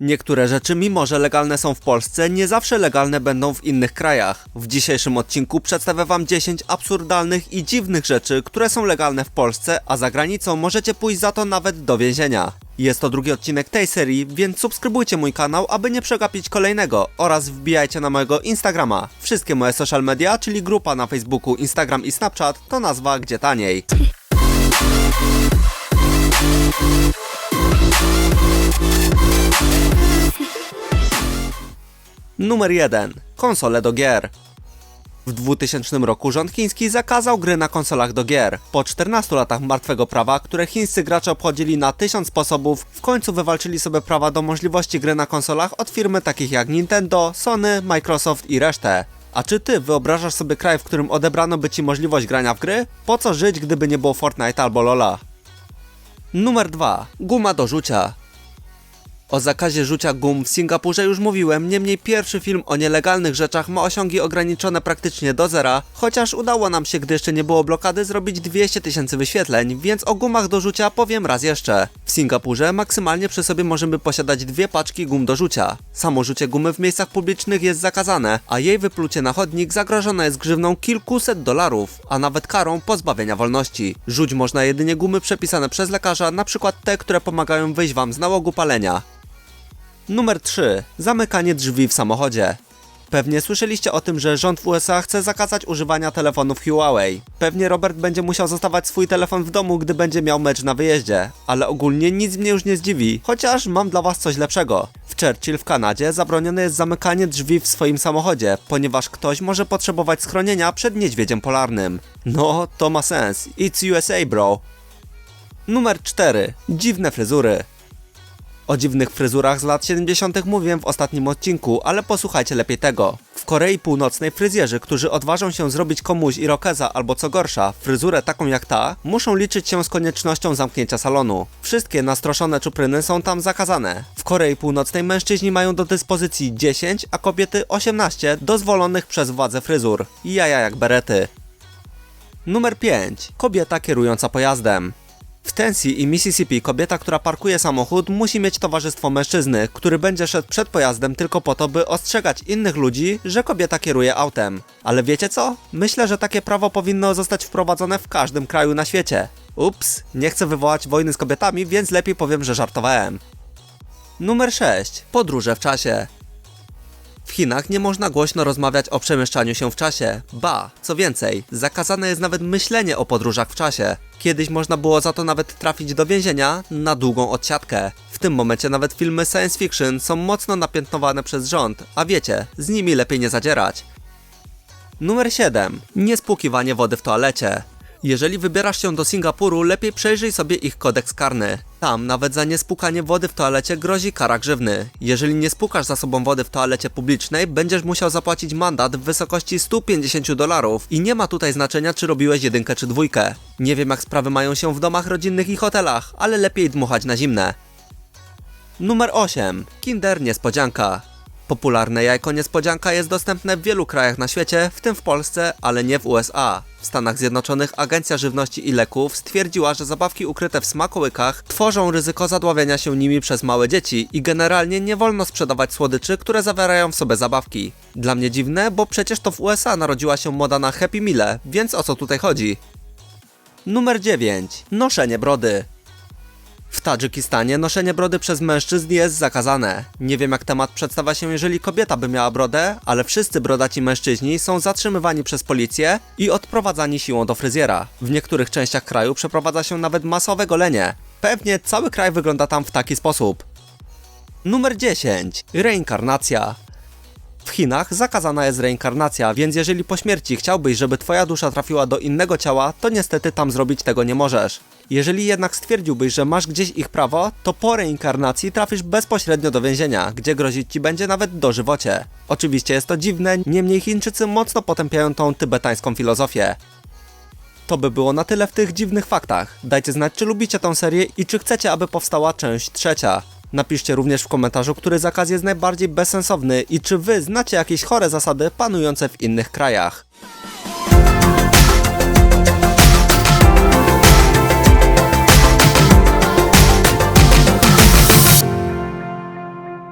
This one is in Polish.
Niektóre rzeczy, mimo że legalne są w Polsce, nie zawsze legalne będą w innych krajach. W dzisiejszym odcinku przedstawię Wam 10 absurdalnych i dziwnych rzeczy, które są legalne w Polsce, a za granicą możecie pójść za to nawet do więzienia. Jest to drugi odcinek tej serii, więc subskrybujcie mój kanał, aby nie przegapić kolejnego oraz wbijajcie na mojego Instagrama. Wszystkie moje social media, czyli grupa na Facebooku, Instagram i Snapchat to nazwa Gdzie Taniej. Numer 1. Konsole do gier. W 2000 roku rząd chiński zakazał gry na konsolach do gier. Po 14 latach martwego prawa, które chińscy gracze obchodzili na tysiąc sposobów, w końcu wywalczyli sobie prawa do możliwości gry na konsolach od firmy takich jak Nintendo, Sony, Microsoft i resztę. A czy ty wyobrażasz sobie kraj, w którym odebrano by ci możliwość grania w gry? Po co żyć, gdyby nie było Fortnite albo Lola? Numer 2. Guma do rzucia. O zakazie rzucia gum w Singapurze już mówiłem, niemniej pierwszy film o nielegalnych rzeczach ma osiągi ograniczone praktycznie do zera, chociaż udało nam się, gdy jeszcze nie było blokady, zrobić 200 tysięcy wyświetleń, więc o gumach do rzucia powiem raz jeszcze. W Singapurze maksymalnie przy sobie możemy posiadać dwie paczki gum do rzucia. Samo rzucie gumy w miejscach publicznych jest zakazane, a jej wyplucie na chodnik zagrożone jest grzywną kilkuset dolarów, a nawet karą pozbawienia wolności. Rzuć można jedynie gumy przepisane przez lekarza, na przykład te, które pomagają wyjść wam z nałogu palenia. Numer 3. Zamykanie drzwi w samochodzie. Pewnie słyszeliście o tym, że rząd w USA chce zakazać używania telefonów Huawei. Pewnie Robert będzie musiał zostawać swój telefon w domu, gdy będzie miał mecz na wyjeździe. Ale ogólnie nic mnie już nie zdziwi, chociaż mam dla was coś lepszego. W Churchill w Kanadzie zabronione jest zamykanie drzwi w swoim samochodzie, ponieważ ktoś może potrzebować schronienia przed niedźwiedziem polarnym. No, to ma sens. It's USA, bro. Numer 4. Dziwne fryzury. O dziwnych fryzurach z lat 70. mówiłem w ostatnim odcinku, ale posłuchajcie lepiej tego. W Korei Północnej fryzjerzy, którzy odważą się zrobić komuś irokeza albo co gorsza, fryzurę taką jak ta, muszą liczyć się z koniecznością zamknięcia salonu. Wszystkie nastroszone czupryny są tam zakazane. W Korei Północnej mężczyźni mają do dyspozycji 10, a kobiety 18 dozwolonych przez władze fryzur. Jaja jak berety. Numer 5. Kobieta kierująca pojazdem. Tennessee i Mississippi kobieta, która parkuje samochód, musi mieć towarzystwo mężczyzny, który będzie szedł przed pojazdem tylko po to, by ostrzegać innych ludzi, że kobieta kieruje autem. Ale wiecie co? Myślę, że takie prawo powinno zostać wprowadzone w każdym kraju na świecie. Ups, nie chcę wywołać wojny z kobietami, więc lepiej powiem, że żartowałem. Numer 6. Podróże w czasie. W Chinach nie można głośno rozmawiać o przemieszczaniu się w czasie. Ba, co więcej, zakazane jest nawet myślenie o podróżach w czasie. Kiedyś można było za to nawet trafić do więzienia na długą odsiadkę. W tym momencie nawet filmy science fiction są mocno napiętnowane przez rząd, a wiecie, z nimi lepiej nie zadzierać. Numer 7. Niespłukiwanie wody w toalecie. Jeżeli wybierasz się do Singapuru, lepiej przejrzyj sobie ich kodeks karny. Tam nawet za niespłukanie wody w toalecie grozi kara grzywny. Jeżeli nie spukasz za sobą wody w toalecie publicznej, będziesz musiał zapłacić mandat w wysokości 150 dolarów i nie ma tutaj znaczenia, czy robiłeś jedynkę czy dwójkę. Nie wiem jak sprawy mają się w domach rodzinnych i hotelach, ale lepiej dmuchać na zimne. Numer 8. Kinder Niespodzianka. Popularne jajko niespodzianka jest dostępne w wielu krajach na świecie, w tym w Polsce, ale nie w USA. W Stanach Zjednoczonych Agencja Żywności i Leków stwierdziła, że zabawki ukryte w smakołykach tworzą ryzyko zadławienia się nimi przez małe dzieci i generalnie nie wolno sprzedawać słodyczy, które zawierają w sobie zabawki. Dla mnie dziwne, bo przecież to w USA narodziła się moda na Happy Meal, więc o co tutaj chodzi? Numer 9. Noszenie brody. W Tadżykistanie noszenie brody przez mężczyzn jest zakazane. Nie wiem jak temat przedstawia się, jeżeli kobieta by miała brodę, ale wszyscy brodaci mężczyźni są zatrzymywani przez policję i odprowadzani siłą do fryzjera. W niektórych częściach kraju przeprowadza się nawet masowe golenie. Pewnie cały kraj wygląda tam w taki sposób. Numer 10. Reinkarnacja. W Chinach zakazana jest reinkarnacja, więc jeżeli po śmierci chciałbyś, żeby twoja dusza trafiła do innego ciała, to niestety tam zrobić tego nie możesz. Jeżeli jednak stwierdziłbyś, że masz gdzieś ich prawo, to po reinkarnacji trafisz bezpośrednio do więzienia, gdzie grozić ci będzie nawet dożywocie. Oczywiście jest to dziwne, niemniej Chińczycy mocno potępiają tą tybetańską filozofię. To by było na tyle w tych dziwnych faktach. Dajcie znać, czy lubicie tą serię i czy chcecie, aby powstała część trzecia. Napiszcie również w komentarzu, który zakaz jest najbardziej bezsensowny i czy wy znacie jakieś chore zasady panujące w innych krajach.